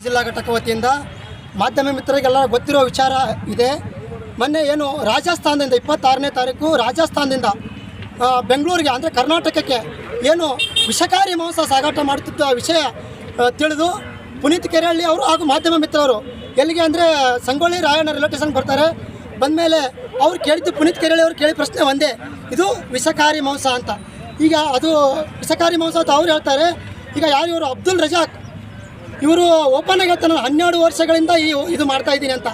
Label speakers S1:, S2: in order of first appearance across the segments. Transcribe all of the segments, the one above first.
S1: ಜಿಲ್ಲಾ ಘಟಕ ವತಿಯಿಂದ ಮಾಧ್ಯಮ ಮಿತ್ರರಿಗೆಲ್ಲ ಗೊತ್ತಿರೋ ವಿಚಾರ ಇದೆ. ಮೊನ್ನೆ ಏನು ರಾಜಸ್ಥಾನದಿಂದ ಇಪ್ಪತ್ತಾರನೇ ತಾರೀಕು ರಾಜಸ್ಥಾನದಿಂದ ಬೆಂಗಳೂರಿಗೆ ಅಂದರೆ ಕರ್ನಾಟಕಕ್ಕೆ ಏನು ವಿಷಕಾರಿ ಮಾಂಸ ಸಾಗಾಟ ಮಾಡುತ್ತಿದ್ದ ವಿಷಯ ತಿಳಿದು ಪುನೀತ್ ಕೆರೆಹಳ್ಳಿ ಅವರು ಹಾಗೂ ಮಾಧ್ಯಮ ಮಿತ್ರರು ಎಲ್ಲಿಗೆ ಅಂದರೆ ಸಂಗೊಳ್ಳಿ ರಾಯಣ್ಣ ರೈಲ್ವೆ ಸ್ಟೇಷನ್ಗೆ ಬರ್ತಾರೆ. ಬಂದಮೇಲೆ ಅವ್ರು ಕೇಳಿದ್ದು ಪುನೀತ್ ಕೆರೆಹಳ್ಳಿ ಅವ್ರು ಕೇಳಿ ಪ್ರಶ್ನೆ ಒಂದೇ, ಇದು ವಿಷಕಾರಿ ಮಾಂಸ ಅಂತ. ಈಗ ಅದು ವಿಷಕಾರಿ ಮಾಂಸ ಅಂತ ಅವ್ರು ಹೇಳ್ತಾರೆ. ಈಗ ಯಾರು ಇವರು? ಅಬ್ದುಲ್ ರಜಾಕ್. ಇವರು ಓಪನ್ ಆಗಿ ಹೇಳ್ತಾನೆ ಹನ್ನೆರಡು ವರ್ಷಗಳಿಂದ ಈ ಇದು ಮಾಡ್ತಾ ಇದ್ದೀನಿ ಅಂತ.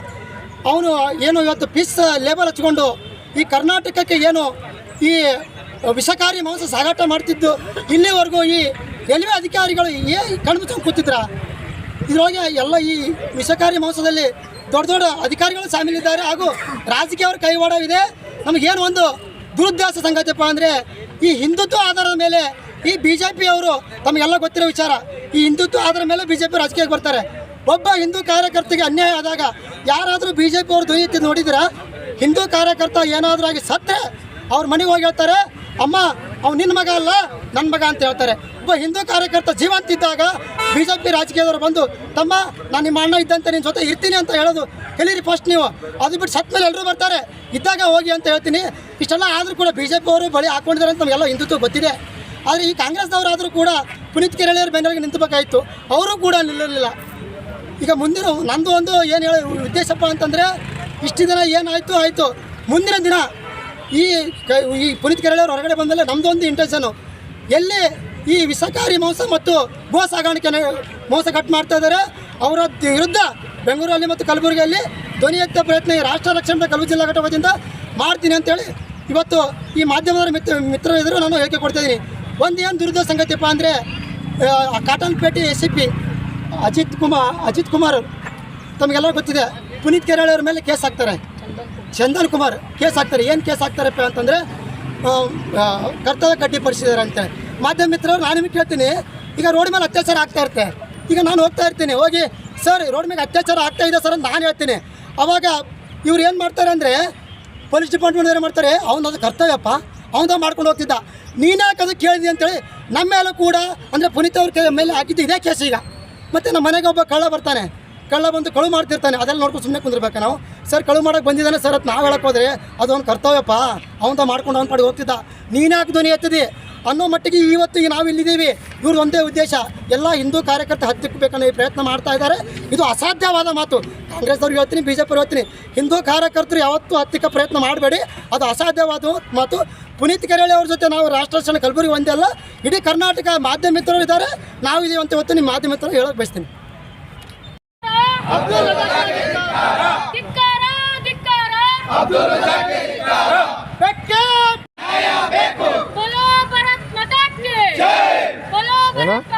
S1: ಅವನು ಏನು ಇವತ್ತು ಪೀಸ್ ಲೇಬಲ್ ಹಚ್ಕೊಂಡು ಈ ಕರ್ನಾಟಕಕ್ಕೆ ಏನು ಈ ವಿಷಕಾರಿ ಮಾಂಸ ಸಾಗಾಟ ಮಾಡ್ತಿದ್ದು, ಇಲ್ಲಿವರೆಗೂ ಈ ರೈಲ್ವೆ ಅಧಿಕಾರಿಗಳು? ಏ ಕಣ್ಮುಚ್ಕೊಂಡು ಕೂತಿದ್ರ? ಇದ್ರೊಳಗೆ ಎಲ್ಲ ಈ ವಿಷಕಾರಿ ಮಾಂಸದಲ್ಲಿ ದೊಡ್ಡ ದೊಡ್ಡ ಅಧಿಕಾರಿಗಳು ಶಾಮೀಲಿದ್ದಾರೆ ಹಾಗೂ ರಾಜಕೀಯವ್ರ ಕೈವಾಡವಿದೆ ನಮಗೇನು ಒಂದು ದುರುದ್ದೇಶ ಸಂಗತಿಯಪ್ಪ ಅಂದರೆ, ಈ ಹಿಂದುತ್ವ ಆಧಾರದ ಮೇಲೆ ಈ ಬಿ ಜೆ ಪಿಯವರು ತಮಗೆಲ್ಲ ಗೊತ್ತಿರೋ ವಿಚಾರ, ಈ ಹಿಂದುತ್ವ ಆಧಾರದ ಮೇಲೆ ಬಿ ಜೆ ಪಿ ರಾಜಕೀಯಕ್ಕೆ ಬರ್ತಾರೆ. ಒಬ್ಬ ಹಿಂದೂ ಕಾರ್ಯಕರ್ತಿಗೆ ಅನ್ಯಾಯ ಆದಾಗ ಯಾರಾದರೂ ಬಿ ಜೆ ಪಿ ಅವರು ನೋಡಿದ್ರೆ ಎತ್ತಿ ನೋಡಿದ್ರ ಹಿಂದೂ ಕಾರ್ಯಕರ್ತ ಏನಾದರೂ ಆಗಿ ಸತ್ತರೆ, ಅವ್ರ ಮನೆಗೆ ಹೋಗಿ ಹೇಳ್ತಾರೆ, ಅಮ್ಮ ಅವ್ನು ನಿನ್ನ ಮಗ ಅಲ್ಲ? ನನ್ನ ಮಗ ಅಂತ ಹೇಳ್ತಾರೆ. ಒಬ್ಬ ಹಿಂದೂ ಕಾರ್ಯಕರ್ತ ಜೀವಂತ ಇದ್ದಾಗ ಬಿ ಜೆ ಪಿ ರಾಜಕೀಯದವರು ಬಂದು, ತಮ್ಮ, ನಾನು ನಿಮ್ಮ ಅಣ್ಣ ಇದ್ದಂತೆ ನಿನ್ನ ಜೊತೆ ಇರ್ತೀನಿ ಅಂತ ಹೇಳೋದು. ಹೇಳಿರಿ ಫಸ್ಟ್ ನೀವು. ಅದು ಬಿಟ್ಟು ಸತ್ತ ಮೇಲೆ ಎಲ್ಲರೂ ಬರ್ತಾರೆ. ಇದ್ದಾಗ ಹೋಗಿ ಅಂತ ಹೇಳ್ತೀನಿ. ಇಷ್ಟೆಲ್ಲ ಆದರೂ ಕೂಡ ಬಿ ಜೆ ಪಿ ಅವರು ಬಳಿ ಹಾಕೊಂಡಿದ್ದಾರೆ ಅಂತ ನಮಗೆಲ್ಲ ಹಿಂದುತ್ವ ಗೊತ್ತಿದೆ. ಆದರೆ ಈ ಕಾಂಗ್ರೆಸ್ನವರಾದರೂ ಕೂಡ ಪುನೀತ್ ಕೆರಳಿಯವ್ರ ಬೆನ್ನಿಗೆ ನಿಂತಬೇಕಾಯಿತು. ಅವರು ಕೂಡ ನಿಲ್ಲಲಿಲ್ಲ. ಈಗ ಮುಂದಿನ ನಂದು ಒಂದು ಏನು ಹೇಳಿ ಉದ್ದೇಶಪ್ಪ ಅಂತಂದರೆ, ಇಷ್ಟು ದಿನ ಏನಾಯಿತು, ಆಯಿತು. ಮುಂದಿನ ದಿನ ಈ ಈ ಪುನೀತ್ ಕೆರಳಿಯವ್ರು ಹೊರಗಡೆ ಬಂದಲ್ಲ ನಮ್ಮದು ಒಂದು ಇಂಟೆನ್ಷನು ಎಲ್ಲಿ ಈ ವಿಷಕಾರಿ ಮಾಂಸ ಮತ್ತು ಗೋ ಸಾಗಾಣಿಕೆ ಮೋಸ ಕಟ್ ಮಾಡ್ತಾ ಇದ್ದಾರೆ ಅವರ ವಿರುದ್ಧ ಬೆಂಗಳೂರಲ್ಲಿ ಮತ್ತು ಕಲಬುರಗಿಯಲ್ಲಿ ಧ್ವನಿ ಎತ್ತ ಪ್ರಯತ್ನ ರಾಷ್ಟ್ರ ರಕ್ಷಣೆ ಕಲಬುರಗಿ ಜಿಲ್ಲಾ ಘಟಕದಿಂದ ಮಾಡ್ತೀನಿ ಅಂತೇಳಿ ಇವತ್ತು ಈ ಮಾಧ್ಯಮದ ಮಿತ್ರ ಮಿತ್ರರು ಎದುರು ನಾನು ಹೇಳಿಕೆ ಕೊಡ್ತಾಯಿದ್ದೀನಿ ಒಂದು ಏನು ದುರ್ದ ಸಂಗತಿಯಪ್ಪ ಅಂದರೆ Cottonpet S C P Ajith Kumar Ajith Kumar ತಮಗೆಲ್ಲ ಗೊತ್ತಿದೆ, ಪುನೀತ್ ಕೆರಳಿಯವ್ರ ಮೇಲೆ ಕೇಸ್ ಹಾಕ್ತಾರೆ. ಚಂದನ್ ಕುಮಾರ್ ಕೇಸ್ ಹಾಕ್ತಾರೆ, ಏನು ಕೇಸ್ ಹಾಕ್ತಾರಪ್ಪ ಅಂತಂದರೆ ಕರ್ತವ್ಯ ಕಡ್ಡಿಪಡಿಸಿದ್ದಾರೆ ಅಂತ. ಮಾಧ್ಯಮ ಮಿತ್ರರು, ನಾನು ನಿಮಗೆ ಕೇಳ್ತೀನಿ ಈಗ ರೋಡ್ ಮೇಲೆ ಅತ್ಯಾಚಾರ ಆಗ್ತಾ ಇರುತ್ತೆ. ಈಗ ನಾನು ಹೋಗ್ತಾ ಇರ್ತೀನಿ, ಹೋಗಿ, ಸರ್, ರೋಡ್ ಮೇಲೆ ಅತ್ಯಾಚಾರ ಆಗ್ತಾ ಇದೆ ಸರ್ ಅಂತ ನಾನು ಹೇಳ್ತೀನಿ. ಅವಾಗ ಇವ್ರು ಏನು ಮಾಡ್ತಾರೆ ಅಂದರೆ, ಪೊಲೀಸ್ ಡಿಪಾರ್ಟ್ಮೆಂಟ್ ಏನು ಮಾಡ್ತಾರೆ, ಅವ್ನು ಅದು ಕರ್ತವ್ಯಪ್ಪ, ಅವನ ಮಾಡ್ಕೊಂಡು ಹೋಗ್ತಿದ್ದ. ನೀನೇ ಅದು ಕೇಳಿದೆ ಅಂತೇಳಿ, ನಮ್ಮ ಮೇಲೂ ಕೂಡ, ಅಂದರೆ ಪುನೀತ್ ಅವ್ರ ಮೇಲೆ ಹಾಕಿದ್ದು ಇದೇ ಕೇಸ್ ಈಗ. ಮತ್ತು ನಮ್ಮ ಮನೆಗೆ ಒಬ್ಬ ಕಳ್ಳ ಬರ್ತಾನೆ. ಕಳ್ಳ ಬಂದು ಕಳು ಮಾಡ್ತಿರ್ತಾನೆ. ಅದೆಲ್ಲ ನೋಡ್ಕೊಂಡು ಸುಮ್ಮನೆ ಕುಂದಿರ್ಬೇಕು ನಾವು. ಸರ್, ಕಳು ಮಾಡೋಕೆ ಬಂದಿದ್ದಾನೆ ಸರ್ ಅದು ನಾವು ಹೇಳಕ್ಕೆ ಹೋದ್ರೆ ಅದು ಅವ್ನು ಕರ್ತವ್ಯಪ್ಪ. ಅವಂತ ಮಾಡ್ಕೊಂಡು ಅವ್ನ ಪಡೆಗೆ ಹೋಗ್ತಿದ್ದ. ನೀನ್ಯಾಕೆ ಧ್ವನಿ ಎತ್ತಿದಿ. ಅನ್ನೋ ಮಟ್ಟಿಗೆ ಇವತ್ತು ನಾವು ಇಲ್ಲಿದ್ದೀವಿ. ಇವ್ರ ಒಂದೇ ಉದ್ದೇಶ. ಎಲ್ಲ ಹಿಂದೂ ಕಾರ್ಯಕರ್ತರು ಹತ್ತಿಕ್ಕಬೇಕನ್ನೋ ಈ ಪ್ರಯತ್ನ ಮಾಡ್ತಾ ಇದ್ದಾರೆ. ಇದು ಅಸಾಧ್ಯವಾದ ಮಾತು. ಕಾಂಗ್ರೆಸ್ ಅವ್ರಿಗೆ ಹೇಳ್ತೀನಿ ಬಿ ಜೆ ಪಿ ಹೇಳ್ತೀನಿ. ಹಿಂದೂ ಕಾರ್ಯಕರ್ತರು ಯಾವತ್ತೂ ಹತ್ತಿಕ್ಕ ಪ್ರಯತ್ನ ಮಾಡಬೇಡಿ. ಅದು ಅಸಾಧ್ಯವಾದ ಮಾತು. ಪುನೀತ್ ಕೆರೆಳೆ ಅವ್ರ ಜೊತೆ ನಾವು ರಾಷ್ಟ್ರ ಕಲಬುರಗಿ ಒಂದೇ ಅಲ್ಲ. ಇಡೀ ಕರ್ನಾಟಕ ಮಿತ್ರರು ಇದ್ದಾರೆ. ನಾವು ಇದೀವಿ ಅಂತ ಇವತ್ತು ನಿಮ್ಮ ಮಾಧ್ಯಮ ಮಿತ್ರರು ಅಬ್ದುಲ್ ರಜಾಕ್ಗೆ
S2: ಧಿಕ್ಕಾರ ಅಬ್ದುಲ್ ನ್ಯಾಯ ಬೋಲೋ ಭಾರತ್ ಮಾತಾ ಜೈ. ಬೋಲೋ ಭಾರತ್